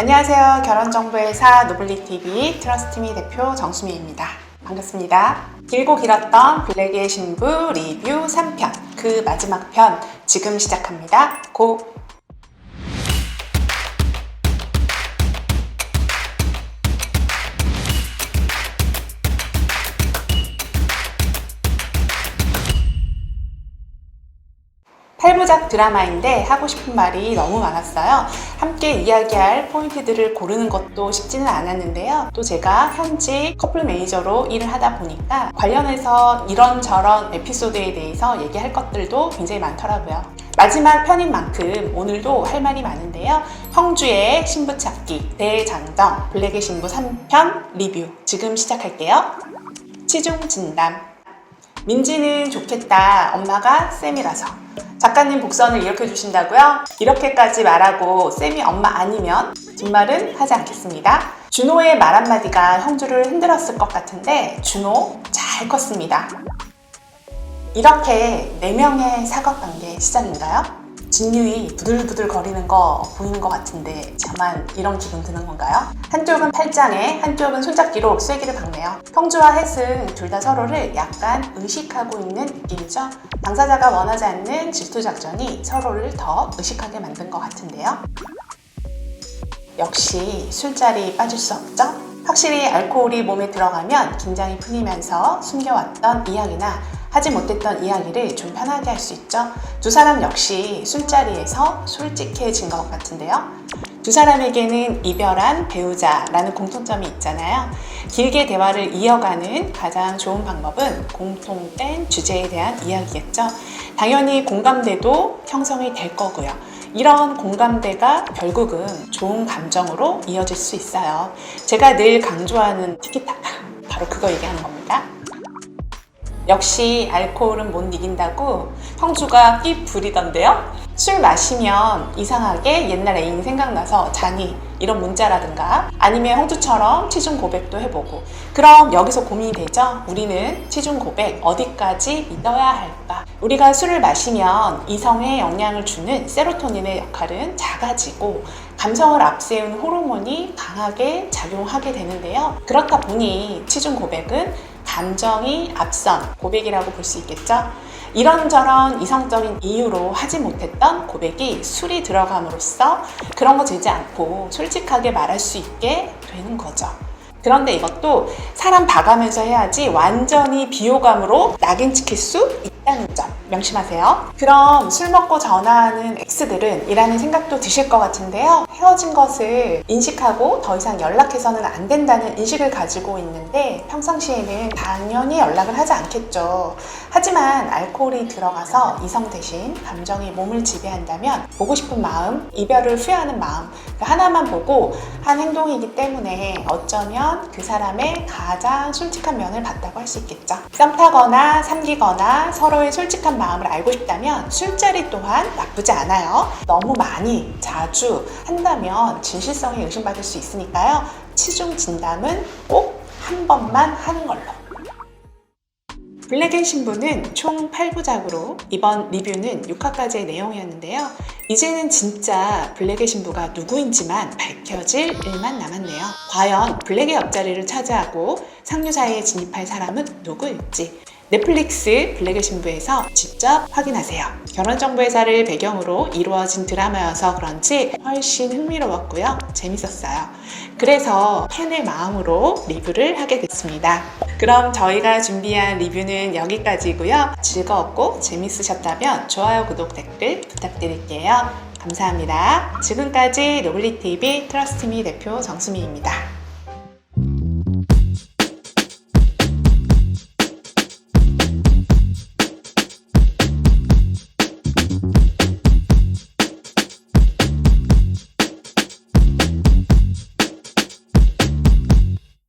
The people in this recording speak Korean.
안녕하세요. 결혼정보회사 노블리TV 트러스트미 대표 정수미입니다. 반갑습니다. 길고 길었던 블랙의 신부 리뷰 3편 그 마지막 편 지금 시작합니다. 고! 팔부작 드라마인데 하고 싶은 말이 너무 많았어요. 함께 이야기할 포인트들을 고르는 것도 쉽지는 않았는데요. 또 제가 현직 커플 매니저로 일을 하다 보니까 관련해서 이런저런 에피소드에 대해서 얘기할 것들도 굉장히 많더라고요. 마지막 편인 만큼 오늘도 할 말이 많은데요. 형주의 신부 찾기, 대장정, 블랙의 신부 3편 리뷰 지금 시작할게요. 치중 진담. 민지는 좋겠다. 엄마가 쌤이라서. 작가님 복선을 이렇게 주신다고요? 이렇게까지 말하고 쌤이 엄마 아니면 뒷말은 하지 않겠습니다. 준호의 말 한마디가 형주를 흔들었을 것 같은데 준호 잘 컸습니다. 이렇게 네명의 사각 관계 시작인가요? 진유이 부들부들 거리는 거 보이는 것 같은데 저만 이런 기분 드는 건가요? 한쪽은 팔짱에 한쪽은 손잡기로 쐐기를 박네요. 형주와 햇은 둘 다 서로를 약간 의식하고 있는 느낌이죠. 당사자가 원하지 않는 질투 작전이 서로를 더 의식하게 만든 것 같은데요. 역시 술자리 빠질 수 없죠? 확실히 알코올이 몸에 들어가면 긴장이 풀리면서 숨겨왔던 이야기나 하지 못했던 이야기를 좀 편하게 할 수 있죠. 두 사람 역시 술자리에서 솔직해진 것 같은데요. 두 사람에게는 이별한 배우자라는 공통점이 있잖아요. 길게 대화를 이어가는 가장 좋은 방법은 공통된 주제에 대한 이야기겠죠. 당연히 공감대도 형성이 될 거고요. 이런 공감대가 결국은 좋은 감정으로 이어질 수 있어요. 제가 늘 강조하는 티키타카, 바로 그거 얘기하는 겁니다. 역시 알코올은 못 이긴다고 형주가 끼 부리던데요. 술 마시면 이상하게 옛날 애인이 생각나서 자니 이런 문자라든가 아니면 형주처럼 치중 고백도 해보고 그럼 여기서 고민이 되죠. 우리는 치중 고백 어디까지 믿어야 할까? 우리가 술을 마시면 이성에 영향을 주는 세로토닌의 역할은 작아지고 감성을 앞세운 호르몬이 강하게 작용하게 되는데요. 그렇다 보니 치중 고백은 감정이 앞선 고백이라고 볼 수 있겠죠. 이런저런 이성적인 이유로 하지 못했던 고백이 술이 들어감으로써 그런 거 들지 않고 솔직하게 말할 수 있게 되는 거죠. 그런데 이것도 사람 봐가면서 해야지 완전히 비호감으로 낙인 찍힐 수 있다는 점 명심하세요. 그럼 술 먹고 전화하는 X들은 이라는 생각도 드실 것 같은데요. 헤어진 것을 인식하고 더 이상 연락해서는 안 된다는 인식을 가지고 있는데 평상시에는 당연히 연락을 하지 않겠죠. 하지만 알코올이 들어가서 이성 대신 감정이 몸을 지배한다면 보고 싶은 마음, 이별을 후회하는 마음 그 하나만 보고 한 행동이기 때문에 어쩌면 그 사람의 가장 솔직한 면을 봤다고 할 수 있겠죠. 썸 타거나 삼기거나 서로의 솔직한 마음을 알고 싶다면 술자리 또한 나쁘지 않아요. 너무 많이 자주 한다면 진실성이 의심받을 수 있으니까요. 치중 진담은 꼭 한 번만 하는 걸로. 블랙의 신부는 총 8부작으로 이번 리뷰는 6화까지의 내용이었는데요. 이제는 진짜 블랙의 신부가 누구인지만 밝혀질 일만 남았네요. 과연 블랙의 옆자리를 차지하고 상류사회에 진입할 사람은 누구일지 넷플릭스 블랙의 신부에서 직접 확인하세요. 결혼정보회사를 배경으로 이루어진 드라마여서 그런지 훨씬 흥미로웠고요. 재밌었어요. 그래서 팬의 마음으로 리뷰를 하게 됐습니다. 그럼 저희가 준비한 리뷰는 여기까지고요. 즐거웠고 재밌으셨다면 좋아요, 구독, 댓글 부탁드릴게요. 감사합니다. 지금까지 노블리TV 트러스트미 대표 정수미입니다.